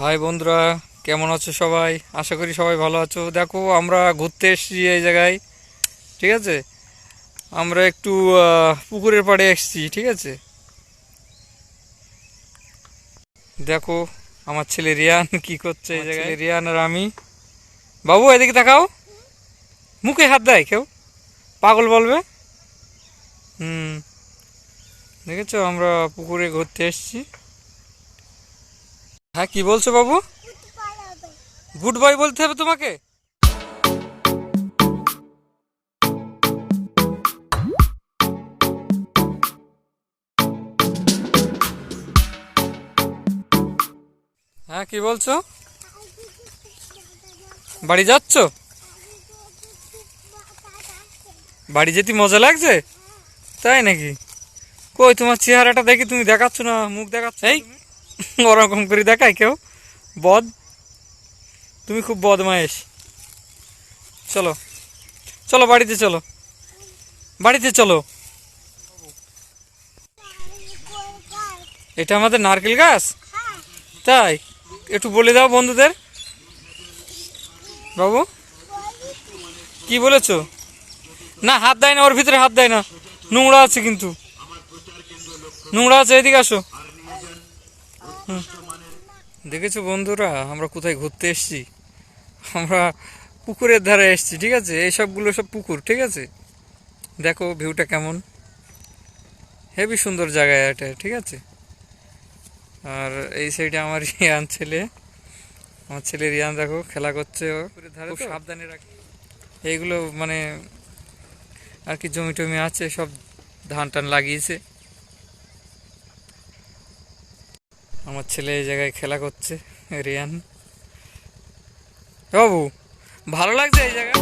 High বন্ধুরা কেমন আছো সবাই? আশা করি সবাই ভালো আছো। দেখো আমরা ঘুরতে এসেছি এই জায়গায় ঠিক আছে? আমরা একটু পুকুরের পাড়ে এসেছি ঠিক আছে? দেখো আমার ছেলে রিয়ান কি করছে এই জায়গায়। রিয়ান আর আমি। বাবু এদিকে দেখাও মুখে হাত দেয় কেউ? পাগল বলবে? হুম। দেখেছ আমরা পুকুরে ঘুরতে এসেছি। হ্যাঁ কি বলছো বাবু? গুড বাই বলতে হবে তোমাকে? হ্যাঁ কি বলছো? বাড়ি যাচ্ছ? বাড়ি যেতে মজা লাগছে? তাই নাকি? কই, তোমার চেহারাটা দেখি তুমি দেখাচ্ছ না, মুখ দেখাচ্ছ? এই ওরকম করে দেখায় কেউ। বদ। তুমি খুব বদমায়েশ। চলো। চলো, বাড়িতে চলো। বাড়িতে চলো। এটা আমাদের নারকেল গাছ? তাই? একটু বলে দাও বন্ধুদের। বাবু? কি বলেছ? না, হাত দেয় না, ওর ভিতরে হাত দেয় না। নোংরা আছে কিন্তু। নোংরা আছে, এদিকে আসো। দেখেছ বন্ধুরা আমরা কোথায় ঘুরতে এসেছি? আমরা পুকুরের ধারে এসেছি ঠিক আছে? এই সবগুলো সব পুকুর ঠিক আছে? দেখো ভিউটা কেমন? হেভি সুন্দর জায়গা এটা ঠিক আছে? আর এই সাইডে আমার রিয়ান ছেলে আমার ছেলে রিয়ান দেখো খেলা করছে খুব সাবধানে রাখে। এইগুলো মানে আর কি জমি টমি আছে সব ধান টান লাগিয়েছে। আমার ছেলে এই জায়গায় খেলা করছে, রিয়ান। বাবু, ভালো লাগছে এই জায়গা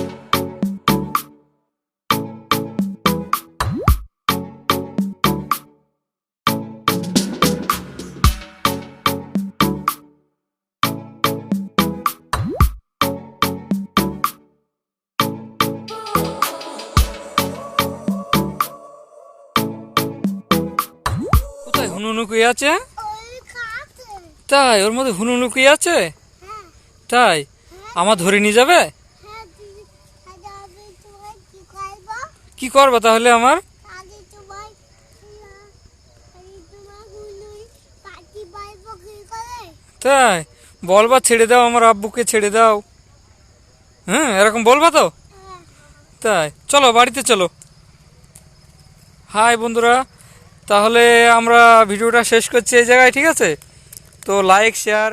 কোথায় হুনুনুকুই আছে? তাই, ওর মধ্যে হুনুনুকুই আছে? তাই, আমার ধরে নিয়ে যাবে? কি করব তাহলে আমার? তাই, বলবা ছেড়ে দাও, আমার আব্বুকে ছেড়ে দাও। হ্যাঁ এরকম বলবা তো? তাই, চলো, বাড়িতে চলো। হাই বন্ধুরা, তাহলে আমরা ভিডিওটা শেষ করছি এই জায়গায়, ঠিক আছে? तो लाइक शेयर